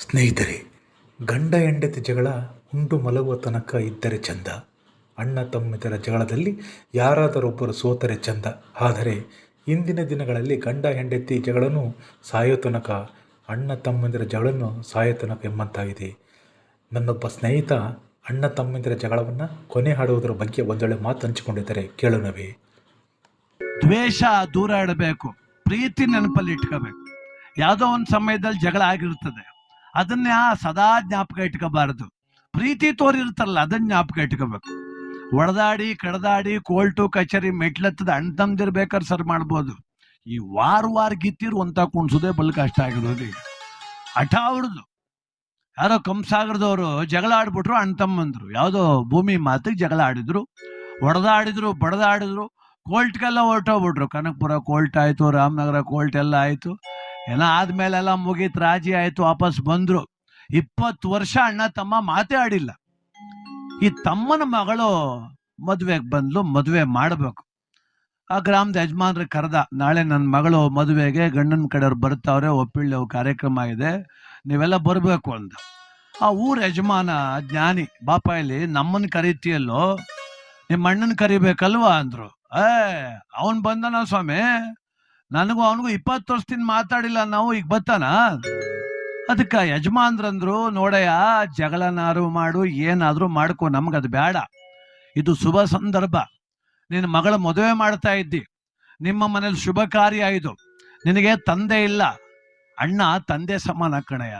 ಸ್ನೇಹಿತರೆ, ಗಂಡ ಹೆಂಡತಿ ಜಗಳ ಉಂಡು ಮಲಗುವ ತನಕ ಇದ್ದರೆ ಚಂದ. ಅಣ್ಣ ತಮ್ಮಿತರ ಜಗಳದಲ್ಲಿ ಯಾರಾದರೊಬ್ಬರು ಸೋತರೆ ಚಂದ. ಆದರೆ, ಇಂದಿನ ದಿನಗಳಲ್ಲಿ ಗಂಡ ಹೆಂಡತಿ ಜಗಳನು ಸಾಯೋ ತನಕ, ಅಣ್ಣ ತಮ್ಮಂದಿರ ಜಗಳನ್ನು ಸಾಯೋ ತನಕ ಎಂಬಂತಾಗಿದೆ. ನನ್ನೊಬ್ಬ ಸ್ನೇಹಿತ ಅಣ್ಣ ತಮ್ಮಂದಿರ ಜಗಳವನ್ನು ಕೊನೆ ಹಾಡುವುದರ ಬಗ್ಗೆ ಒಂದೊಳ್ಳೆ ಮಾತು ಹಂಚಿಕೊಂಡಿದ್ದಾರೆ ಕೇಳೋಣವೇ. ದ್ವೇಷ ದೂರ ಇಡಬೇಕು, ಪ್ರೀತಿ ನೆನಪಲ್ಲಿ ಇಟ್ಕೋಬೇಕು. ಯಾವುದೋ ಒಂದು ಸಮಯದಲ್ಲಿ ಜಗಳ ಆಗಿರ್ತದೆ ಅದನ್ನ ಸದಾ ಜ್ಞಾಪಕ ಇಟ್ಕೋಬಾರದು. ಪ್ರೀತಿ ತೋರಿರ್ತಾರಲ್ಲ ಅದನ್ನ ಜ್ಞಾಪಕ ಇಟ್ಕೋಬೇಕು. ಒಡೆದಾಡಿ, ಕಡ್ದಾಡಿ ಕೋಲ್ಟು ಕಚೇರಿ, ಮೆಟ್ಲತ್ತದ ಅಣ್ಣ ತಂದಿರ್ಬೇಕಾದ್ರೆ ಸರ್ ಮಾಡ್ಬೋದು. ಈ ವಾರ ವಾರ ಗಿತ್ತಿರು ಅಂತ ಕುಣ್ಸೋದೇ ಬಲ್ ಕಷ್ಟ ಆಗಿರೋದು ಈಗ. ಹಠ ಅವ್ರದ್ದು. ಯಾರೋ ಕಂಸಾಗರದವರು ಜಗಳ ಆಡ್ಬಿಟ್ರು, ಅಣ್ಣ ತಮ್ಮಂದ್ರು ಯಾವುದೋ ಭೂಮಿ ಮಾತಿಗೆ ಜಗಳ ಆಡಿದ್ರು ಹೊಡೆದಾಡಿದ್ರು ಬಡದಾಡಿದ್ರು ಕೋಲ್ಟ್ಗೆಲ್ಲ ಹೊರಟೋಗ್ಬಿಟ್ರು. ಕನಕಪುರ ಕೋಲ್ಟ್ ಆಯ್ತು, ರಾಮನಗರ ಕೋಲ್ಟ್ ಎಲ್ಲ ಆಯ್ತು. ಎಲ್ಲ ಆದ್ಮೇಲೆಲ್ಲ ಮುಗೀತು, ರಾಜಿ ಆಯ್ತು, ವಾಪಸ್ ಬಂದ್ರು. ಇಪ್ಪತ್ತು ವರ್ಷ ಅಣ್ಣ ತಮ್ಮ ಮಾತೇ ಆಡಿಲ್ಲ. ಈ ತಮ್ಮನ ಮಗಳು ಮದುವೆಗೆ ಬಂದ್ಲು, ಮದುವೆ ಮಾಡಬೇಕು. ಆ ಗ್ರಾಮದ ಯಜಮಾನ್ರ ಕರೆದ, ನಾಳೆ ನನ್ನ ಮಗಳು ಮದುವೆಗೆ ಗಂಡನ ಕಡೆಯವ್ರು ಬರ್ತಾವ್ರೆ ಒಪ್ಪಿಳ್ಳಿ ಕಾರ್ಯಕ್ರಮ ಇದೆ ನೀವೆಲ್ಲ ಬರಬೇಕು ಅಂತ. ಆ ಊರ ಯಜಮಾನ ಜ್ಞಾನಿ, ಬಾಪ, ಇಲ್ಲಿ ನಮ್ಮನ್ನ ಕರಿತೀಯಲ್ಲೋ? ನಿಮ್ಮ ಅಣ್ಣನ ಕರಿಬೇಕಲ್ವಾ? ಅಂದ್ರು. ಏ, ಅವನ್ ಬಂದನ ಸ್ವಾಮಿ? ನನಗೂ ಅವನಿಗೂ ಇಪ್ಪತ್ತು ವರ್ಷದಿಂದ ಮಾತಾಡಿಲ್ಲ ನಾವು, ಈಗ ಬತ್ತಾನ ಅದಕ್ಕ ಯಜಮಾನ್ರಂದ್ರು, ನೋಡಯ್ಯ, ಜಗಳನಾರು ಮಾಡು, ಏನಾದ್ರೂ ಮಾಡ್ಕೊ, ನಮ್ಗದು ಬೇಡ ಇದು ಶುಭ ಸಂದರ್ಭ. ನಿನ್ನ ಮಗಳ ಮದುವೆ ಮಾಡ್ತಾ ಇದ್ದಿ. ನಿಮ್ಮ ಮನೇಲಿ ಶುಭ ಕಾರ್ಯ ಇದು. ನಿನಗೆ ತಂದೆ ಇಲ್ಲ. ಅಣ್ಣ, ತಂದೆ ಸಮಾನ ಕಣಯ್ಯ.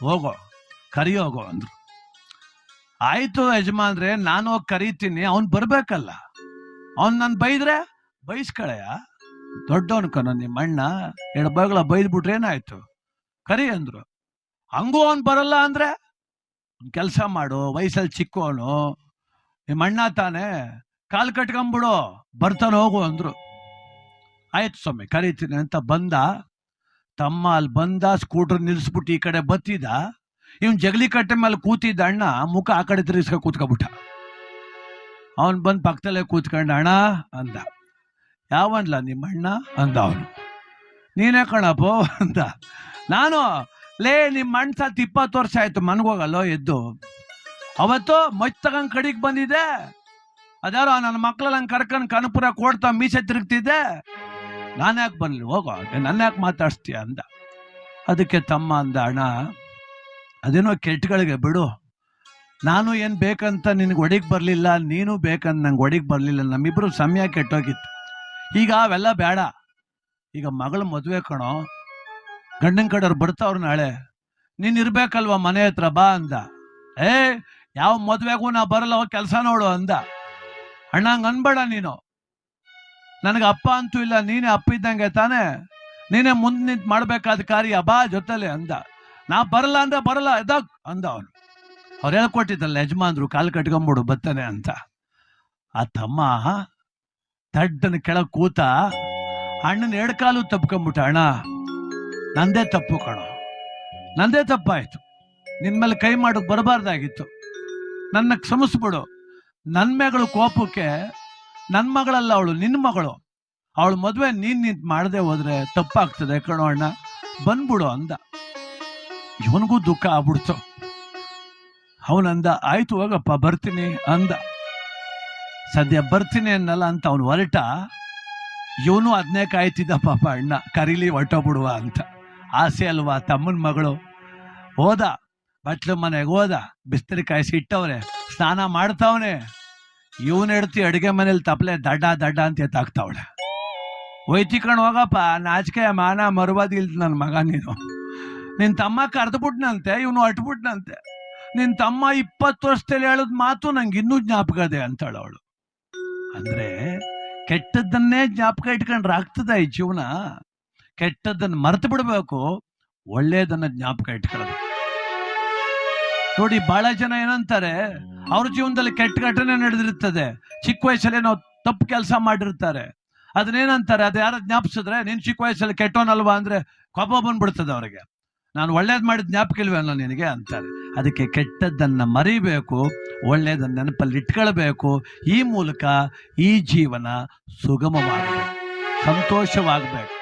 ಹೋಗೋ ಕರಿ ಹೋಗೋ ಅಂದ್ರು. ಆಯ್ತು ಯಜಮಾನ್ರೆ ನಾನು ಹೋಗಿ ಕರೀತೀನಿ, ಅವನ್ ಬರ್ಬೇಕಲ್ಲ. ಅವನ್ ನನ್ ಬೈದ್ರೆ ಬೈಸ್ಕಳಯ್ಯ. ದೊಡ್ಡವನ್ ಕಣ, ನಿಮ್ಮ ಅಣ್ಣ ಎರಡು ಬೈಗಳ ಬೈದ್ಬಿಟ್ರೆ ಏನಾಯ್ತು? ಕರಿ ಅಂದ್ರು. ಹಂಗೂ ಅವನು ಬರಲ್ಲ ಅಂದ್ರೆ? ಕೆಲಸ ಮಾಡು, ವಯಸ್ಸಲ್ಲಿ ಚಿಕ್ಕವನು. ನಿಮ್ಮ ಅಣ್ಣ ತಾನೆ ಕಾಲ್ ಕಟ್ಕೊಂಬಿಡು, ಬರ್ತಾನೆ ಹೋಗು ಅಂದ್ರು. ಆಯ್ತು ಸ್ವಾಮಿ, ಕರಿತೀನಿ ಅಂತ ಬಂದ. ತಮ್ಮ ಅಲ್ಲಿ ಬಂದ ಸ್ಕೂಟರ್ ನಿಲ್ಸ್ಬಿಟ್ಟು ಈ ಕಡೆ ಬತ್ತಿದ. ಇವನ್ ಜಗಲಿ ಕಟ್ಟೆ ಮೇಲೆ ಕೂತಿದ್ದ ಅಣ್ಣ ಮುಖ ಆ ಕಡೆ ತಿರ್ಗಿಸ್ಕ ಕೂತ್ಕೊಬಿಟ್ಟ ಅವನ್ ಬಂದ್ ಪಕ್ಕದಲ್ಲೇ ಕೂತ್ಕೊಂಡ, ಅಣ್ಣ, ಅಂದ. ಯಾವನ್ಲ? ನಿಮ್ಮ ಅಣ್ಣ ಅಂದ ಅವನು ನೀನೇ ಕಣಪ್ಪೋ ಅಂದ ನಾನು, ಲೇ, ನಿಮ್ಮ ಅಣ್ಣ ಸತ್ ಇಪ್ಪತ್ತು ವರ್ಷ ಆಯ್ತು ಮನ್ಗೋಗಲ್ಲೋ ಎದ್ದು. ಅವತ್ತು ಮೊಚ್ಚ ತಗೊಂಡ್ ಕಡಿಗೆ ಬಂದಿದೆ ಅದ್ಯಾರೋ ನನ್ನ ಮಕ್ಳಲ್ಲಿ ಹಂಗೆ ಕರ್ಕೊಂಡು ಕನಪುರ ಕೊಡ್ತಾ ಮೀಸೆ ತಿರುಗ್ತಿದ್ದೆ. ನಾನು ಯಾಕೆ ಬರಲಿ ಹೋಗೋ ನನ್ನ ಯಾಕೆ ಮಾತಾಡ್ಸ್ತೀಯ ಅಂದ ಅದಕ್ಕೆ ತಮ್ಮ ಅಂದ, ಅಣ್ಣ, ಅದೇನೋ ಕೆಟ್ಟಗಳಿಗೆ ಬಿಡು. ನಾನು ಏನು ಬೇಕಂತ ನಿನಗೆ ಒಡಿಗೆ ಬರಲಿಲ್ಲ, ನೀನು ಬೇಕಂತ ನಂಗೆ ಒಡಿಗೆ ಬರಲಿಲ್ಲ. ನಮ್ಮಿಬ್ರು ಸಮಯ ಕೆಟ್ಟೋಗಿತ್ತು. ಈಗ ಅವೆಲ್ಲ ಬೇಡ. ಈಗ ಮಗಳ ಮದುವೆ ಕಣೋ. ಗಂಡನ ಕಡೆಯವ್ರು ಬರ್ತಾವ್ರು ನಾಳೆ. ನೀನು ಇರ್ಬೇಕಲ್ವಾ ಮನೆ ಹತ್ರ ಬಾ ಅಂದ. ಏ, ಯಾವ ಮದುವೆಗೂ ನಾ ಬರಲ್ಲ ಕೆಲಸ ನೋಡು ಅಂದ. ಅಣ್ಣ, ಹಂಗ ಅನ್ಬೇಡ ನೀನು. ನನಗೆ ಅಪ್ಪ ಅಂತೂ ಇಲ್ಲ, ನೀನೇ ಅಪ್ಪ ಇದ್ದಂಗೆ ತಾನೇ. ನೀನೇ ಮುಂದೆ ನಿಂತು ಮಾಡ್ಬೇಕಾದ ಕಾರ್ಯ ಬಾ ಜೊತೆಲೆ ಅಂದ. ನಾ ಬರಲ್ಲ ಅಂದ್ರೆ ಬರಲ್ಲ ಎದ ಅಂದ ಅವನು. ಅವ್ರು ಹೇಳ್ಕೊಟ್ಟಿದ್ದಲ್ಲ, ಯಜಮಾನ್ರು ಕಾಲು ಕಟ್ಕೊಂಬಿಡು ಬತ್ತಾನೆ ಅಂತ. ಆ ತಮ್ಮ ದಡ್ಡನ ಕೆಳಗೆ ಕೂತ ಅಣ್ಣನ ಎರಡು ಕಾಲು ತಪ್ಕೊಂಬಿಟ್ಟ, ಅಣ್ಣ, ನಂದೇ ತಪ್ಪು ಕಣ. ನಂದೇ ತಪ್ಪಾಯ್ತು. ನಿನ್ ಮೇಲೆ ಕೈ ಮಾಡೋಕೆ ಬರಬಾರ್ದಾಗಿತ್ತು. ನನ್ನ ಕ್ಷಮಿಸ್ಬಿಡು ನನ್ನ ಮಗಳು ಕೋಪಕ್ಕೆ ನನ್ನ ಮಗಳಲ್ಲ ಅವಳು ನಿನ್ನ ಮಗಳು. ಅವಳು ಮದುವೆ ನೀನ್ ನಿಂತು ಮಾಡದೆ ಹೋದ್ರೆ ತಪ್ಪಾಗ್ತದೆ ಕಣೋ ಅಣ್ಣ. ಬಂದ್ಬಿಡು ಅಂದ. ಇವನಿಗೂ ದುಃಖ ಆಗ್ಬಿಡ್ತು. ಅವನಂದ, ಆಯ್ತು ಹೋಗಪ್ಪ, ಬರ್ತೀನಿ ಅಂದ. ಸದ್ಯ ಬರ್ತೀನಿ ಅನ್ನಲ್ಲ ಅಂತ ಅವನು ಹೊರಟ. ಇವನು ಅದನ್ನೇ ಕಾಯ್ತಿದ್ದ ಪಾಪ ಅಣ್ಣ, ಕರೀಲಿ ಹೊಟ್ಟೋಗ್ಬಿಡುವ ಅಂತ. ಆಸೆ ಅಲ್ವಾ ತಮ್ಮನ ಮಗಳು? ಹೋದ, ಬಟ್ಲು ಮನೆಗೆ ಹೋದ, ಬಿಸ್ತರಿ ಕಾಯಿಸಿ ಇಟ್ಟವ್ರೆ, ಸ್ನಾನ ಮಾಡ್ತಾವನೆ. ಇವನ್ ಹೆಡ್ತಿ ಅಡುಗೆ ಮನೇಲಿ ತಪ್ಪಲೆ ದಡ್ಡ ದಡ್ಡ ಅಂತ ಎತ್ತಾಕ್ತಾವಳೆ. ಒಯ್ತಿಕೊಂಡು ಹೋಗಪ್ಪ, ನಾಚಿಕೆ, ಮಾನ, ಮರುವಾದಿ ಇಲ್ದ ನನ್ನ ಮಗ ನೀನು. ನಿನ್ ತಮ್ಮ ಕರೆದ್ಬಿಟ್ನಂತೆ ಇವನು ಅಟ್ಬಿಟ್ನಂತೆ. ನಿನ್ ತಮ್ಮ ಇಪ್ಪತ್ತು ವರ್ಷದಲ್ಲಿ ಹೇಳಿದ ಮಾತು ನಂಗೆ ಇನ್ನೂ ಜ್ಞಾಪಕ ಇದೆ ಅಂತಾಳು ಅವಳು. ಅಂದ್ರೆ ಕೆಟ್ಟದ್ದನ್ನೇ ಜ್ಞಾಪಕ ಇಟ್ಕೊಂಡ್ರೆ ಆಗ್ತದ ಈ ಜೀವನ? ಕೆಟ್ಟದ್ದನ್ನ ಮರೆತು ಬಿಡ್ಬೇಕು, ಒಳ್ಳೇದನ್ನ ಜ್ಞಾಪಕ ಇಟ್ಕೊಳ್ಳೋದು. ನೋಡಿ ಬಹಳ ಜನ ಏನಂತಾರೆ, ಅವ್ರ ಜೀವನದಲ್ಲಿ ಕೆಟ್ಟ ಘಟನೆ ನಡೆದಿರ್ತದೆ, ಚಿಕ್ಕ ವಯಸ್ಸಲ್ಲಿ ನಾವು ತಪ್ಪು ಕೆಲಸ ಮಾಡಿರ್ತಾರೆ. ಅದನ್ನೇನಂತಾರೆ ಅದು ಯಾರ ಜ್ಞಾಪಿಸಿದ್ರೆ, ನಿನ್ ಚಿಕ್ಕ ವಯಸ್ಸಲ್ಲಿ ಕೆಟ್ಟೋನಲ್ವಾ ಅಂದ್ರೆ, ಕೋಪ ಬಂದ್ಬಿಡ್ತದೆ ಅವ್ರಿಗೆ. ನಾನು ಒಳ್ಳೇದು ಮಾಡಿದ ಜ್ಞಾಪಕ ಇಲ್ವೇನೋ ನಿನಗೆ ಅಂತಾರೆ. ಅದಕ್ಕೆ ಕೆಟ್ಟದ್ದನ್ನು ಮರಿಬೇಕು ಒಳ್ಳೆಯದನ್ನು ನೆನಪಲ್ಲಿ ಇಟ್ಕೊಳ್ಬೇಕು. ಈ ಮೂಲಕ ಈ ಜೀವನ ಸುಗಮವಾಗಬೇಕು, ಸಂತೋಷವಾಗಬೇಕು.